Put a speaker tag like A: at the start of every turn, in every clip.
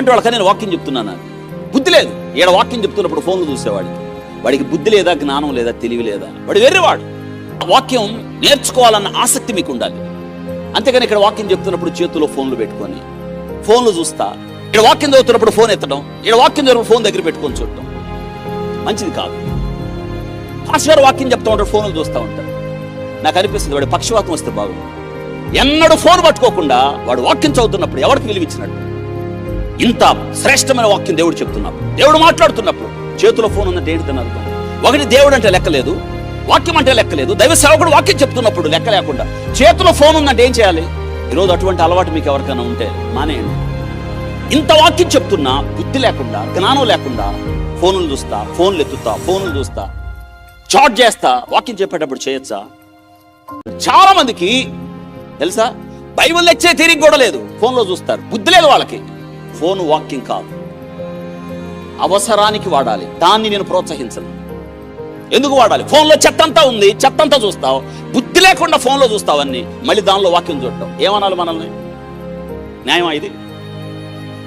A: అంటే వాళ్ళకని నేను వాక్యం చెప్తున్నాను బుద్ధి లేదు. ఈడ వాక్యం చెప్తున్నప్పుడు ఫోన్లు చూసేవాడు. వాడికి బుద్ధి లేదా జ్ఞానం లేదా తెలివి లేదా. వాడు వెర్రివాడు ఆ వాక్యం నేర్చుకోవాలన్న ఆసక్తి మీకు ఉండాలి అంతేగాని ఇక్కడ వాక్యం చెప్తున్నప్పుడు చేతిలో ఫోన్లు పెట్టుకొని ఫోన్లు చూస్తా. ఇక్కడ వాక్యం చదువుతున్నప్పుడు ఫోన్ ఎత్తడం ఇక్కడ వాక్యం చదువు ఫోన్ దగ్గర పెట్టుకొని చూడటం. మంచిది కాదు. పాస్టర్ వాక్యం చెప్తా ఉంటాడు ఫోన్లు చూస్తూ ఉంటాడు నాకు అనిపిస్తుంది వాడు పక్షవాతం వస్తే బాగుంది ఎన్నడూ ఫోన్ పట్టుకోకుండా వాడు వాక్యం చదువుతున్నప్పుడు ఎవరికి విలువిచ్చినట్టు? ఇంత శ్రేష్టమైన వాక్యం దేవుడు చెప్తున్నప్పుడు దేవుడు మాట్లాడుతున్నప్పుడు చేతిలో ఫోన్ ఉన్నట్టు ఏంటి అర్థం ఒకటి దేవుడు అంటే లెక్కలేదు వాక్యం అంటే లెక్కలేదు దైవ సేవకుడు వాక్యం చెప్తున్నప్పుడు లెక్క లేకుండా చేతిలో ఫోన్ ఉందంటే ఏం చేయాలి? ఈరోజు అటువంటి అలవాటు మీకు ఎవరికైనా ఉంటే మానేయండి. ఇంత వాక్యం చెప్తున్నా బుద్ధి లేకుండా జ్ఞానం లేకుండా ఫోన్లు చూస్తా ఫోన్లు ఎత్తుతా ఫోన్లు చూస్తా చాట్ చేస్తా వాక్యం చెప్పేటప్పుడు చేయొచ్చా? చాలా మందికి తెలుసా? బైబిల్ తెచ్చే తీరిక కూడా లేదు ఫోన్లో చూస్తారు బుద్ధి లేదు వాళ్ళకి. ఫోన్ వాకింగ్ కాదు. అవసరానికి వాడాలి. దాన్ని నేను ప్రోత్సహించను. ఎందుకు వాడాలి? ఫోన్లో చెత్తంతా ఉంది. చెత్తంతా చూస్తావు. బుద్ధి లేకుండా ఫోన్లో చూస్తావన్నీ మళ్ళీ దానిలో వాక్యం చూడటం. ఏమనాలి మనల్ని? న్యాయమా ఇది?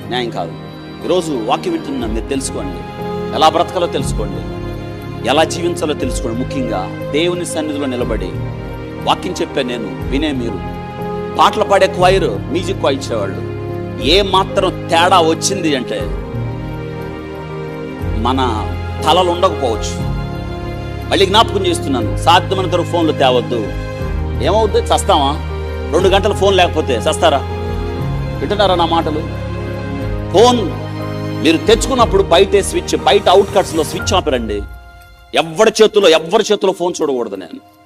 A: న్యాయం కాదు. ఈరోజు వాక్యం వింటున్న మీరు తెలుసుకోండి. ఎలా బ్రతకాలో తెలుసుకోండి. ఎలా జీవించాలో తెలుసుకోండి. ముఖ్యంగా దేవుని సన్నిధిలో నిలబడి వాక్యం చెప్పే నేను వినే మీరు. పాటలు పాడే క్వైర్ మ్యూజిక్ ఇచ్చేవాళ్ళు. ఏ మాత్రం తేడా వచ్చింది అంటే మన తలలు ఉండకపోవచ్చు. మళ్ళీ జ్ఞాపకం చేస్తున్నాను సాధ్యమైన తరకు ఫోన్లు తేవద్దు. ఏమవుద్ది? చస్తామా రెండు గంటలు ఫోన్ లేకపోతే చస్తారా? వింటున్నారా నా మాటలు? ఫోన్ మీరు తెచ్చుకున్నప్పుడు బయటే స్విచ్ బయట అవుట్ కట్స్లో స్విచ్ ఆపరండి. ఎవరి చేతిలో ఎవరి చేతిలో ఫోన్ చూడకూడదు నేను.